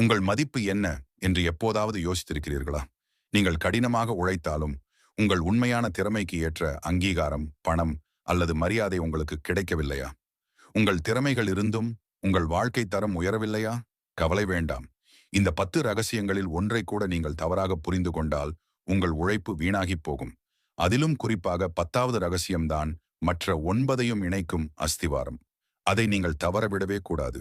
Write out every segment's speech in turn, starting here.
உங்கள் மதிப்பு என்ன என்று எப்போதாவது யோசித்திருக்கிறீர்களா? நீங்கள் கடினமாக உழைத்தாலும் உங்கள் உண்மையான திறமைக்கு ஏற்ற அங்கீகாரம் பணம் அல்லது மரியாதை உங்களுக்கு கிடைக்கவில்லையா? உங்கள் திறமைகள் இருந்தும் உங்கள் வாழ்க்கை தரம் உயரவில்லையா? கவலை வேண்டாம். இந்த பத்து ரகசியங்களில் ஒன்றை கூட நீங்கள் தவறாக புரிந்து கொண்டால் உங்கள் உழைப்பு வீணாகி போகும். அதிலும் குறிப்பாக பத்தாவது ரகசியம்தான் மற்ற ஒன்பதையும் இணைக்கும் அஸ்திவாரம். அதை நீங்கள் தவறவிடவே கூடாது.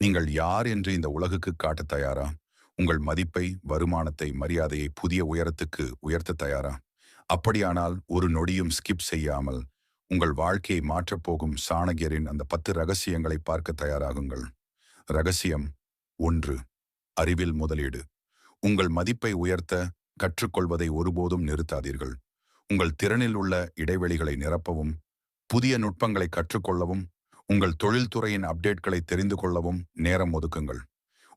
நீங்கள் யார் என்று இந்த உலகுக்கு காட்ட தயாரா? உங்கள் மதிப்பை வருமானத்தை மரியாதையை புதிய உயரத்துக்கு உயர்த்த தயாரா? அப்படியானால் ஒரு நொடியும் ஸ்கிப் செய்யாமல் உங்கள் வாழ்க்கையை மாற்றப்போகும் சாணகியரின் அந்த பத்து ரகசியங்களை பார்க்க தயாராகுங்கள். ரகசியம் ஒன்று அறிவில் முதலீடு. உங்கள் மதிப்பை உயர்த்த கற்றுக்கொள்வதை ஒருபோதும் நிறுத்தாதீர்கள். உங்கள் திறனில் உள்ள இடைவெளிகளை நிரப்பவும் புதிய நுட்பங்களை கற்றுக்கொள்ளவும் உங்கள் தொழில்துறையின் அப்டேட்களை தெரிந்து கொள்ளவும் நேரம் ஒதுக்குங்கள்.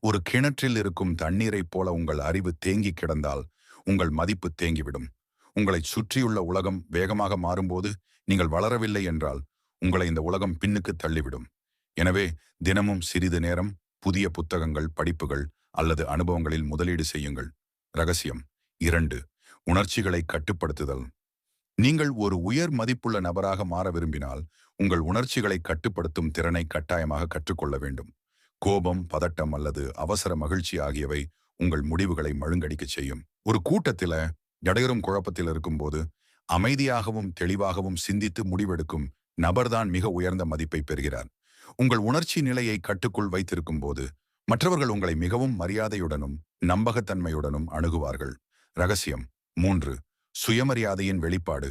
ஒரு கிணற்றில் இருக்கும் தண்ணீரைப் போல உங்கள் அறிவு தேங்கி கிடந்தால் உங்கள் மதிப்பு தேங்கிவிடும். உங்களை சுற்றியுள்ள உலகம் வேகமாக மாறும்போது நீங்கள் வளரவில்லை என்றால் உங்களை இந்த உலகம் பின்னுக்கு தள்ளிவிடும். எனவே தினமும் சிறிது நேரம் புதிய புத்தகங்கள் படிப்புகள் அல்லது அனுபவங்களில் முதலீடு செய்யுங்கள். ரகசியம் இரண்டு உணர்ச்சிகளை கட்டுப்படுத்துதல். நீங்கள் ஒரு உயர் மதிப்புள்ள நபராக மாற விரும்பினால் உங்கள் உணர்ச்சிகளை கட்டுப்படுத்தும் திறனை கட்டாயமாக கற்றுக்கொள்ள வேண்டும். கோபம் பதட்டம் அல்லது அவசர மகிழ்ச்சி ஆகியவை உங்கள் முடிவுகளை மழுங்கடிக்க செய்யும். ஒரு கூட்டத்தில இடையரும் குழப்பத்தில் இருக்கும்போது அமைதியாகவும் தெளிவாகவும் சிந்தித்து முடிவெடுக்கும் நபர்தான் மிக உயர்ந்த மதிப்பை பெறுகிறார். உங்கள் உணர்ச்சி நிலையை கட்டுக்குள் வைத்திருக்கும் போது மற்றவர்கள் உங்களை மிகவும் மரியாதையுடனும் நம்பகத்தன்மையுடனும் அணுகுவார்கள். ரகசியம் மூன்று. சுயமரியாதையின் வெளிப்பாடு.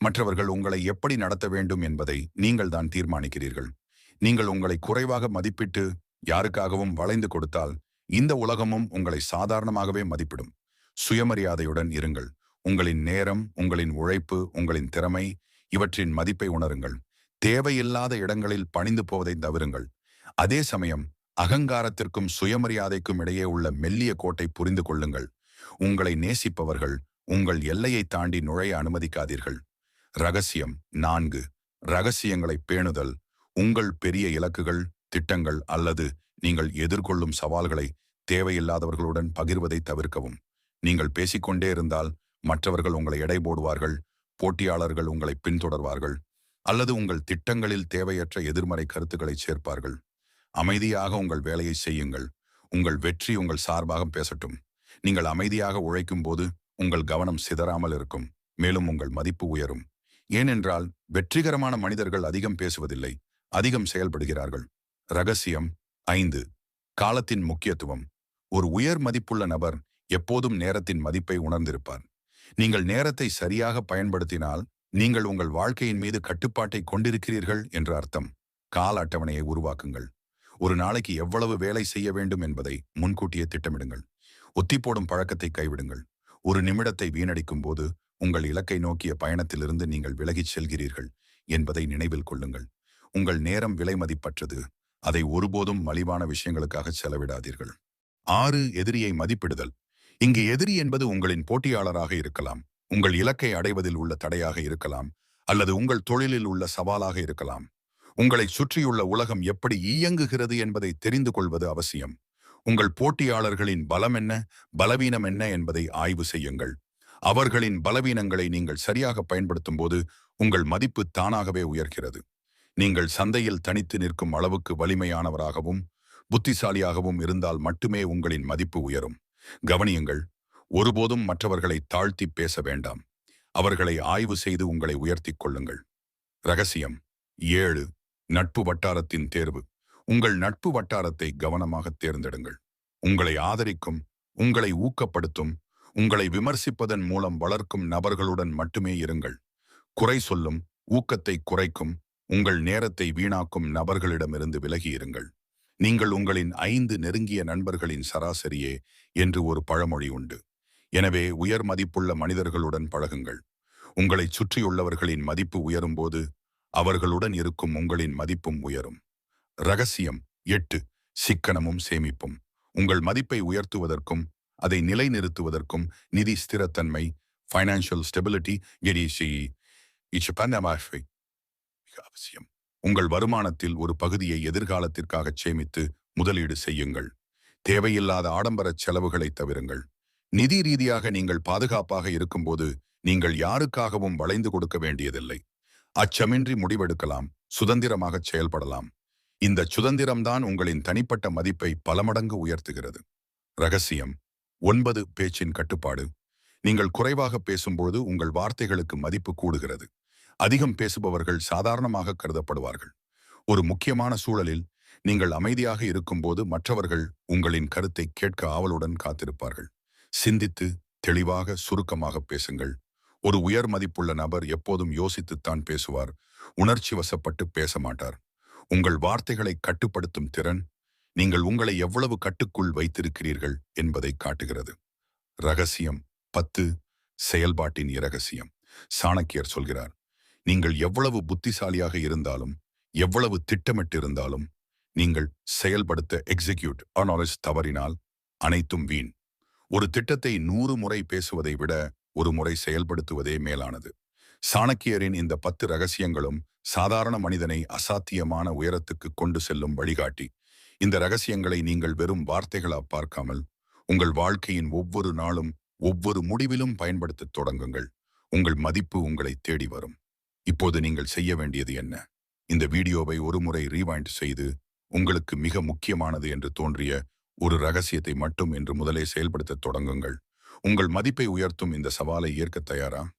மற்றவர்கள் உங்களை எப்படி நடத்த வேண்டும் என்பதை நீங்கள் தான் தீர்மானிக்கிறீர்கள். நீங்கள் உங்களை குறைவாக மதிப்பிட்டு யாருக்காகவும் வளைந்து கொடுத்தால் இந்த உலகமும் உங்களை சாதாரணமாகவே மதிப்பிடும். சுயமரியாதையுடன் இருங்கள். உங்களின் நேரம் உங்களின் உழைப்பு உங்களின் திறமை இவற்றின் மதிப்பை உணருங்கள். தேவையில்லாத இடங்களில் பணிந்து போவதை தவிருங்கள். அதே சமயம் அகங்காரத்திற்கும் சுயமரியாதைக்கும் இடையே உள்ள மெல்லிய கோட்டை புரிந்து கொள்ளுங்கள். உங்களை நேசிப்பவர்கள் உங்கள் எல்லையை தாண்டி நுழைய அனுமதிக்காதீர்கள். ரகசியம் நான்கு. ரகசியங்களை பேணுதல். உங்கள் பெரிய இலக்குகள் திட்டங்கள் அல்லது நீங்கள் எதிர்கொள்ளும் சவால்களை தேவையில்லாதவர்களுடன் பகிர்வதை தவிர்க்கவும். நீங்கள் பேசிக்கொண்டே இருந்தால் மற்றவர்கள் உங்களை எடை போடுவார்கள் போட்டியாளர்கள் உங்களை பின்தொடர்வார்கள் அல்லது உங்கள் திட்டங்களில் தேவையற்ற எதிர்மறை கருத்துக்களை சேர்ப்பார்கள். அமைதியாக உங்கள் வேலையை செய்யுங்கள். உங்கள் வெற்றி உங்கள் சார்பாக பேசட்டும். நீங்கள் அமைதியாக உழைக்கும் போது உங்கள் கவனம் சிதறாமல் இருக்கும் மேலும் உங்கள் மதிப்பு உயரும். ஏனென்றால் வெற்றிகரமான மனிதர்கள் அதிகம் பேசுவதில்லை அதிகம் செயல்படுகிறார்கள். ரகசியம் ஐந்து காலத்தின் முக்கியத்துவம். ஒரு உயர் மதிப்புள்ள நபர் எப்போதும் நேரத்தின் மதிப்பை உணர்ந்திருப்பார். நீங்கள் நேரத்தை சரியாக பயன்படுத்தினால் நீங்கள் உங்கள் வாழ்க்கையின் மீது கட்டுப்பாட்டை கொண்டிருக்கிறீர்கள் என்று அர்த்தம். கால அட்டவணையை உருவாக்குங்கள். ஒரு நாளைக்கு எவ்வளவு வேலை செய்ய வேண்டும் என்பதை முன்கூட்டியே திட்டமிடுங்கள். ஒத்திப்போடும் பழக்கத்தை கைவிடுங்கள். ஒரு நிமிடத்தை வீணடிக்கும் போது உங்கள் இலக்கை நோக்கிய பயணத்திலிருந்து நீங்கள் விலகிச் செல்கிறீர்கள் என்பதை நினைவில் கொள்ளுங்கள். உங்கள் நேரம் விலை மதிப்பற்றது. அதை ஒருபோதும் மலிவான விஷயங்களுக்காக செலவிடாதீர்கள். ஆறு எதிரியை மதிப்பிடுதல். இங்கு எதிரி என்பது உங்களின் போட்டியாளராக இருக்கலாம் உங்கள் இலக்கை அடைவதில் உள்ள தடையாக இருக்கலாம் அல்லது உங்கள் தொழிலில் உள்ள சவாலாக இருக்கலாம். உங்களை சுற்றியுள்ள உலகம் எப்படி இயங்குகிறது என்பதை தெரிந்து கொள்வது அவசியம். உங்கள் போட்டியாளர்களின் பலம் என்ன பலவீனம் என்ன என்பதை ஆய்வு செய்யுங்கள். அவர்களின் பலவீனங்களை நீங்கள் சரியாக பயன்படுத்தும் போது உங்கள் மதிப்பு தானாகவே உயர்கிறது. நீங்கள் சந்தையில் தனித்து நிற்கும் அளவுக்கு வலிமையானவராகவும் புத்திசாலியாகவும் இருந்தால் மட்டுமே உங்களின் மதிப்பு உயரும். கவனியுங்கள் ஒருபோதும் மற்றவர்களை தாழ்த்தி பேச வேண்டாம். அவர்களை ஆய்வு செய்து உங்களை உயர்த்திக் கொள்ளுங்கள். ரகசியம் ஏழு நட்பு வட்டாரத்தின் தேர்வு. உங்கள் நட்பு வட்டாரத்தை கவனமாக தேர்ந்தெடுங்கள். உங்களை ஆதரிக்கும் உங்களை ஊக்கப்படுத்தும் உங்களை விமர்சிப்பதன் மூலம் வளர்க்கும் நபர்களுடன் மட்டுமே இருங்கள். குறை சொல்லும் ஊக்கத்தை குறைக்கும் உங்கள் நேரத்தை வீணாக்கும் நபர்களிடமிருந்து விலகி இருங்கள். நீங்கள் உங்களின் ஐந்து நெருங்கிய நண்பர்களின் சராசரியே என்று ஒரு பழமொழி உண்டு. எனவே உயர் மதிப்புள்ள மனிதர்களுடன் பழகுங்கள். உங்களைச் சுற்றியுள்ளவர்களின் மதிப்பு உயரும்போது அவர்களுடன் இருக்கும் உங்களின் மதிப்பும் உயரும். ரகசியம். எட்டு. சிக்கனமும் சேமிப்பும். உங்கள் மதிப்பை உயர்த்துவதற்கும் அதை நிலைநிறுத்துவதற்கும் நிதி ஸ்திரத்தன்மை ஃபைனான்சியல் ஸ்டெபிலிட்டி எடிசி மிக அவசியம். உங்கள் வருமானத்தில் ஒரு பகுதியை எதிர்காலத்திற்காக சேமித்து முதலீடு செய்யுங்கள். தேவையில்லாத ஆடம்பர செலவுகளை தவிருங்கள். நிதி ரீதியாக நீங்கள் பாதுகாப்பாக இருக்கும்போது நீங்கள் யாருக்காகவும் வளைந்து கொடுக்க வேண்டியதில்லை. அச்சமின்றி முடிவெடுக்கலாம். சுதந்திரமாக செயல்படலாம். இந்த சுதந்திரம்தான் உங்களின் தனிப்பட்ட மதிப்பை பல மடங்கு உயர்த்துகிறது. ரகசியம். ஒன்பது பேச்சின் கட்டுப்பாடு. நீங்கள் குறைவாக பேசும்போது உங்கள் வார்த்தைகளுக்கு மதிப்பு கூடுகிறது. அதிகம் பேசுபவர்கள் சாதாரணமாக கருதப்படுவார்கள். ஒரு முக்கியமான சூழலில் நீங்கள் அமைதியாக இருக்கும்போது மற்றவர்கள் உங்களின் கருத்தை கேட்க ஆவலுடன் காத்திருப்பார்கள். சிந்தித்து தெளிவாக சுருக்கமாக பேசுங்கள். ஒரு உயர் மதிப்புள்ள நபர் எப்போதும் யோசித்துத்தான் பேசுவார். உணர்ச்சி வசப்பட்டு பேச மாட்டார். உங்கள் வார்த்தைகளை கட்டுப்படுத்தும் திறன் நீங்கள் உங்களை எவ்வளவு கட்டுக்குள் வைத்திருக்கிறீர்கள் என்பதை காட்டுகிறது. ரகசியம் பத்து செயல்பாட்டின் இரகசியம். சாணக்கியர் சொல்கிறார் நீங்கள் எவ்வளவு புத்திசாலியாக இருந்தாலும் எவ்வளவு திட்டமிட்டு இருந்தாலும் நீங்கள் செயல்படுத்த எக்ஸிக்யூட் ஆனாலிஸ் தவறினால் அனைத்தும் வீண். ஒரு திட்டத்தை நூறு முறை பேசுவதை விட ஒரு முறை செயல்படுத்துவதே மேலானது. சாணக்கியரின் இந்த பத்து ரகசியங்களும் சாதாரண மனிதனை அசாத்தியமான உயரத்துக்கு கொண்டு செல்லும் வழிகாட்டி. இந்த ரகசியங்களை நீங்கள் வெறும் வார்த்தைகளா பார்க்காமல் உங்கள் வாழ்க்கையின் ஒவ்வொரு நாளும் ஒவ்வொரு முடிவிலும் பயன்படுத்தத் தொடங்குங்கள். உங்கள் மதிப்பு உங்களை தேடி வரும். இப்போது நீங்கள் செய்ய வேண்டியது என்ன? இந்த வீடியோவை ஒருமுறை ரீவைண்ட் செய்து உங்களுக்கு மிக முக்கியமானது என்று தோன்றிய ஒரு ரகசியத்தை மட்டும் என்று முதலே செயல்படுத்தத் தொடங்குங்கள். உங்கள் மதிப்பை உயர்த்தும் இந்த சவாலை ஏற்கத் தயாரா?